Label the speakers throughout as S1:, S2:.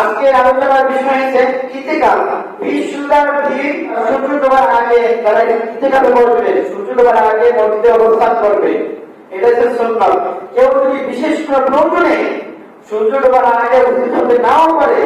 S1: আজকে আলোচনার বিষয় হচ্ছে ইতিকাল বিশুদ্ধার দিন সূর্য ডোবার আগে তারা ইতিকালে বসবে সূর্য ডোবার আগে মসজিদে অবস্থান করবে। এটা হচ্ছে সুন্নাত। কেউ যদি বিশেষ কোনো প্রয়োজনে সূর্য ডোবার আগে উপস্থিত হতে নাও পারে,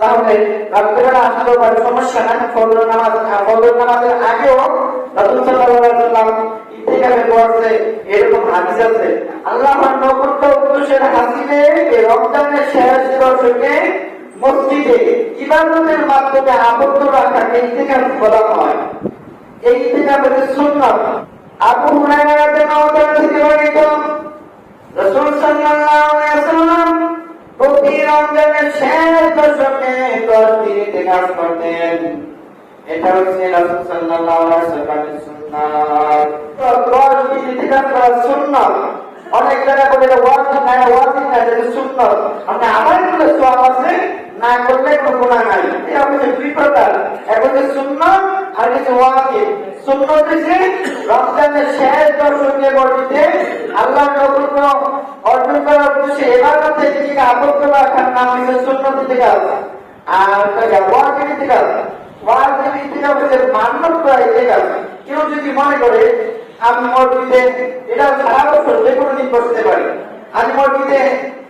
S1: তাহলে রাত্রেবেলা আসলেও পারে সমস্যা না ফজর নামাজ ফজর নামাজের আগেও রাসূল সাল্লাল্লাহু আলাইহি ওয়াসাল্লাম ইতিকালে বসে এরকম হাদিস আছে। আল্লাহর নবুত্ব উদ্দেশ্যের হাসিলে রমজানের শেষ দশকে মসজিদে ইবাদতের মাধ্যমে আবদ্ধ রাখাকে ইতিকাফ বলা হয়। এই ইতিকাফের সুন্নাত আবু হুরায়রা রাদিয়াল্লাহু থেকে সাল্লাল্লাহু আলাইহি প্রতি রমজানের শেষ করতেন। এটা হচ্ছে রাসূল সাল্লাল্লাহু আলাইহি ওয়াসাল্লামের অনেক জায়গায় বলে ওয়াজিব না ওয়াজিব না গুলো সওয়াব আছে না করলে কোনো গুনাহ নাই। এটা হচ্ছে দুই প্রকার। এক হচ্ছে সুন্নাত, আর হচ্ছে ওয়াজিব। সুন্নাত হচ্ছে রমজানের শেষ দশকে বর্ণিতে। আল্লাহর নবুত্ব অর্জন করার উদ্দেশ্যে এবাদতে নিজেকে আবদ্ধ রাখার নাম হচ্ছে সুন্নাত থেকে আর ওয়াজিব থেকে ওয়াজিব থেকে হচ্ছে মান্য করা থেকে কেউ যদি মনে করে, আমি মসজিদে, এটা সারা বছর যে কোনো দিন বসতে পারি। আমি মসজিদে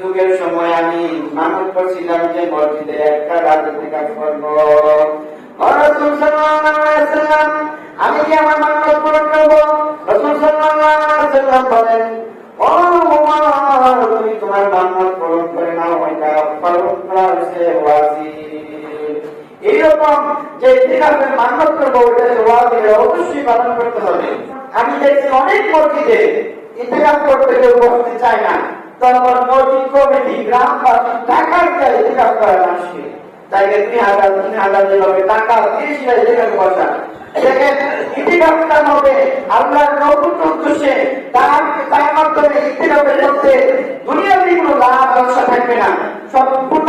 S1: যুগের সময় আমি মানত করছিলাম যে মসজিদে একটা রাত ইতিকাফ করব। আমি কি আমার মানত পূরণ করব? বলেন তুমি তোমার মানত পূরণ করে পালন হচ্ছে ওয়াজিব। এইরকম যে মান্য করব ওটা অবশ্যই পালন করতে হবে। আমি দেখছি অনেক মসজিদে ইতিকাফ করতে কেউ বসতে চায় না। মসজিদ কমিটি, গ্রামবাসী টাকার চাই ইতিকাফ করে মানুষকে। হাজার, তিন হাজার টাকা, তিরিশ হাজার যেখানে বসা নতুন থাকবে না। সম্পূর্ণ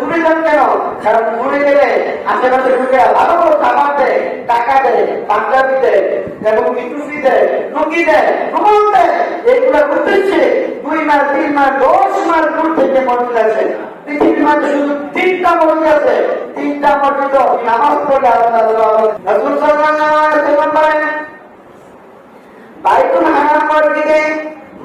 S1: দূরে যান কেন কারণ দূরে গেলে আশেপাশে ঢুকে ভালো খাবার দেয়, টাকা দেয়, পাঞ্জাবি দেয়, এবং টুপি দেয়, লুঙ্গি দেয় এইগুলো উদ্দেশ্যে দুই মাস, তিন মাস, দশ মাস দূর থেকে মসজিদ আছে। তিনটা মসজিদ আছে। তিনটা মসজিদ নামাজ মসজিদে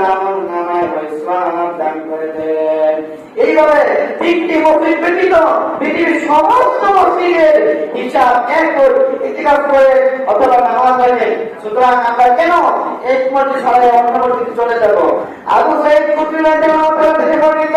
S1: নামাজ আদায় করে যে করে দেন। এইভাবে তিনটি মসজিদ ব্যতীত পৃথিবীর সমস্ত মসজিদের হিসাব এক ইতিকাফ করে অথবা নামাজ পড়ে। সুতরাং আমরা কেন এক অন্য মসজিদে চলে যাব? আবু সাইদ কুতুব রাদিয়াল্লাহু তাআলা থেকে বর্ণিত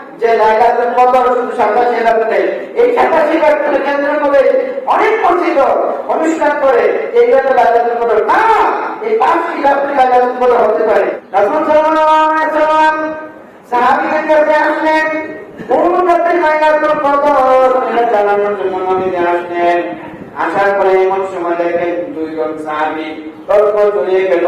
S1: যে রাত্রে এই কেন্দ্র করে অনেক মসজিদ অনুষ্ঠান করে, এই না, এই হতে পারে। সাল্লাল্লাহু আলাইহি সাল্লাম সাহাবীদের কাছে আসলেন। কোন জন্য আসলেন। আসার পরে এমন সময় দেখেন দুইজন সাহাবি তর্ক চলিয়ে গেল।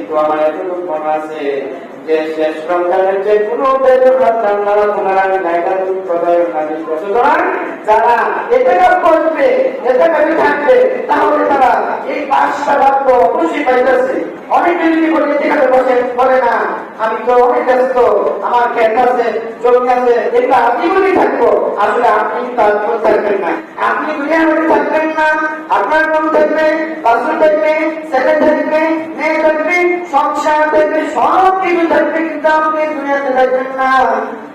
S1: মনে আছে যে শেষ রমজানের যে কোনো যারা এতে করবে থাকবে, তাহলে তারা এই পাঁচটা বাক্য খুশি পাইতেছে। অনেকে যদি বলে এখানে বসে, বলে না, আমি তো অনেক ব্যস্ত, আমার ক্ষেত আছে জমি আছে, এগুলো আপনি বলেই থাকব। আসলে আপনি তার জীবন থাকবেন না। আপনি দুনিয়ার মধ্যে থাকবেন না, আপনার মন থাকবে বাসন থাকবে, ছেলে থাকবে, মেয়ে থাকবে, সংসার থাকবে, সব কিছু থাকবে, কিন্তু আপনি দুনিয়াতে থাকবেন না।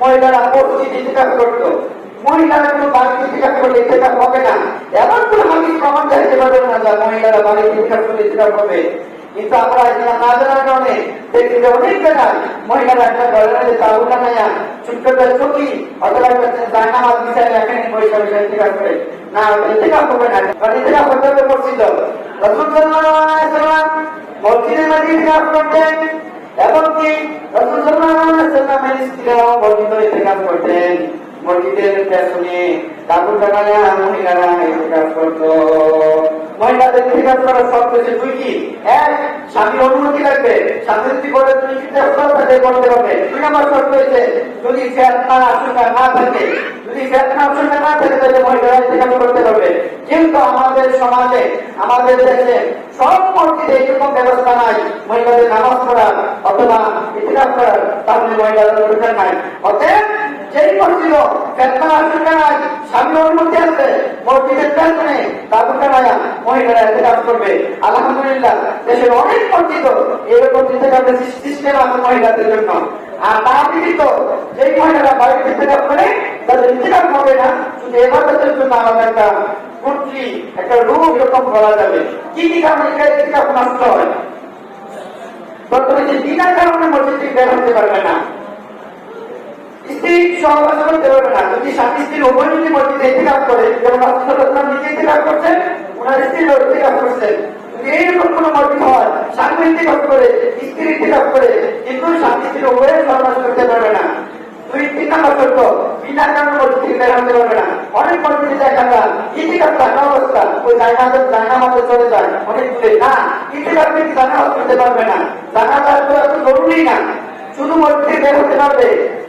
S1: মহিলারা না। এমন হবে। না জানার কারণে দেখি যে অনেক জায়গায় মহিলারা একটা ঘরের মধ্যে তাবুটা নেয়া ছোট্ট একটা চকি অথবা একটা জায়নামাজ বিছায় এখানে বসে বসে ইতিকাফ করে। না ইতিকাফ হবে না, কারণ ইতিকাফ করতে হবে মসজিদ রাসূল সাল্লাল্লাহু আলাইহি সাল্লাম মসজিদের মধ্যে রসুল করতেন এমনকি রসুলের স্ত্রীরাও বর্ণিত ইতিকাফ করতেন। মসজিদের পেছনে কাপড় টাকায় মহিলারা ইতিকাফ করত। মহিলাদের ইতিকাফ করার সব কিছু দুই কি? এক, স্বামীর অনুমতি লাগবে। স্বামী যদি বলে তুমি ইতিকাফ করো করতে হবে। দুই নম্বর শর্ত হয়েছে যদি ফেতনা আশঙ্কা না থাকে, যদি ফেতনা আশঙ্কা না থাকে, তাহলে মহিলারা ইতিকাফ করতে হবে। কিন্তু আমাদের সমাজে, আমাদের দেশে সব মসজিদে এরকম ব্যবস্থা নাই, মহিলাদের নামাজ পড়ার অথবা ইতিকাফ করার তাহলে মহিলাদের অধিকার নাই। অতএব যেই মসজিদ ফেতনা আশঙ্কা নাই স্বামী অনুমতি আছে। মসজিদের পেছনে তাবুকা নয়া মহিলারা ইতিকাফ করবে। আলহামদুলিল্লাহ, দেশের অনেক মসজিদ এরকম ইতিকাফের সিস্টেম আছে মহিলাদের জন্য। আর তার ব্যতীত যেই মহিলারা বাড়িতে ইতিকাফ করে, তাদের ইতিকাফ হবে না। শুধু এবাদতের জন্য আলাদা একটা কুটলি একটা রূপ এরকম করা যাবে। কি কি কারণে ইতিকাফ নষ্ট হয়? বর্তমানে যে বিনা কারণে মসজিদ বের হতে পারবে না। স্ত্রী সহবাস করতে না। যদি স্বামী স্ত্রীর উভয় যদি মসজিদে ইতিকাফ করে, যেমন রাসূলুল্লাহ নিজে ইতিকাফ করছেন, ওনার স্ত্রী ইতিকাফ করছেন। এইরকম কোনো মসজিদ হয় স্বামী ইতিকাফ করে স্ত্রী ইতিকাফ করে, কিন্তু স্বামী স্ত্রীর উভয় সহবাস করতে পারবে না। অনেক না ইতিকাফ কিন্তু করতে পারবে না। জায়গা তার জরুরি না। শুধু মসজিদে বের হতে পারবে।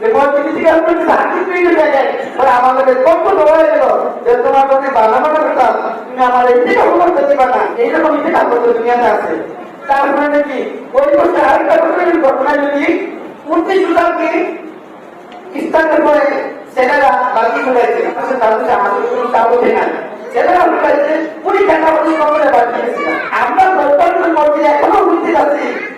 S1: যে মসজিদ ইতিহাস করতেছে আঁকি ফিরি হয়ে যায় ওরা আমাদের আমার করতে দুনিয়াতে আছে। তারপরে নাকি ওই বছর আরেকটা বছরের ঘটনা যদি উনত্রিশ শতাব্দী ইস্তানের পরে ছেলেরা বাকি ঘুরাইছে আসলে তাদের আমাদের কোনো চাপ ওঠে না। ছেলেরা ঘুরাইছে পুরি খেলাপতি কখনো বাকি আমরা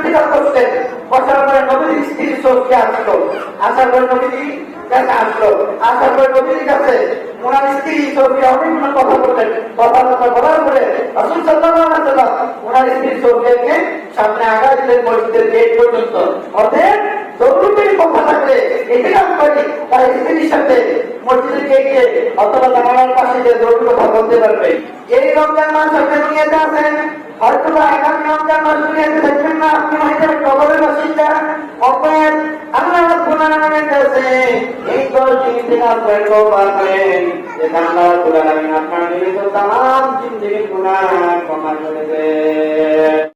S1: চিন্তা করতেন বসার পরে নবীর স্ত্রী সবকে আসলো। আসার পরে নবীজি কাছে আসলো। আসার পরে নবীর কাছে ওনার স্ত্রী সবকে অনেকগুলো কথা এই রমজান মাস আপনি দুনিয়াতে আছেন হয়তো বা আগামী রমজান মাস দুনিয়াতে থাকবেন না, আপনি হয়তো কবরের বাসিন্দা অতএব আল্লাহ গুণানের কাছে এই দশ থেকে আপনার পাবেন যে আল্লাহ গুণানের আপনার নিমিত্ত তাম জিন্দিগির গুণা ক্ষমা করে